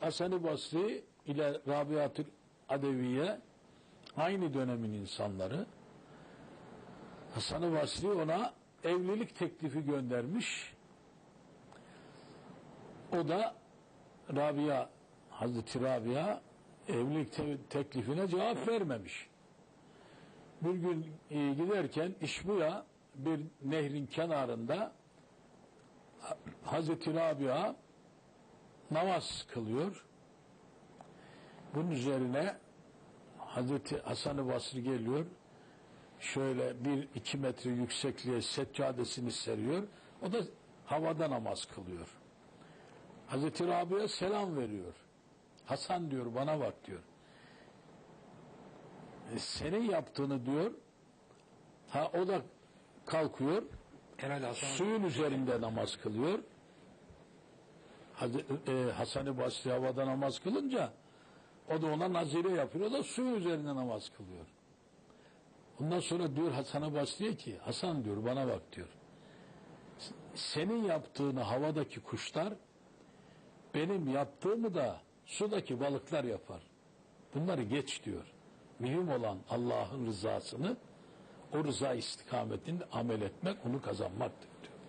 Hasan-ı Basri ile Rabiatül Adeviye aynı dönemin insanları. Hasan-ı Basri ona evlilik teklifi göndermiş. O da Rabia, Hazreti Rabia evlilik te- teklifine cevap vermemiş. Bir gün e, giderken İşbuya bir nehrin kenarında Ha- Hazreti Rabia namaz kılıyor. Bunun üzerine Hazreti Hasan-ı Basri geliyor. Şöyle bir iki metre yüksekliğe seccadesini seriyor. O da havada namaz kılıyor. Hazreti Rabia selam veriyor. Hasan diyor bana bak diyor. "E, Senin yaptığını diyor. Ha o da kalkıyor. Herhalde Hasan Suyun üzerinde namaz kılıyor. Hazreti, e, Hasan-ı Basri havada namaz kılınca o da ona nazire yapıyor. O da suyun üzerinde namaz kılıyor. Ondan sonra diyor Hasan-ı Basri'ye ki Hasan diyor bana bak diyor. Senin yaptığını havadaki kuşlar benim yaptığımı da sudaki balıklar yapar. Bunları geç diyor. Mühim olan Allah'ın rızasını o rıza istikametinde amel etmek, onu kazanmaktır.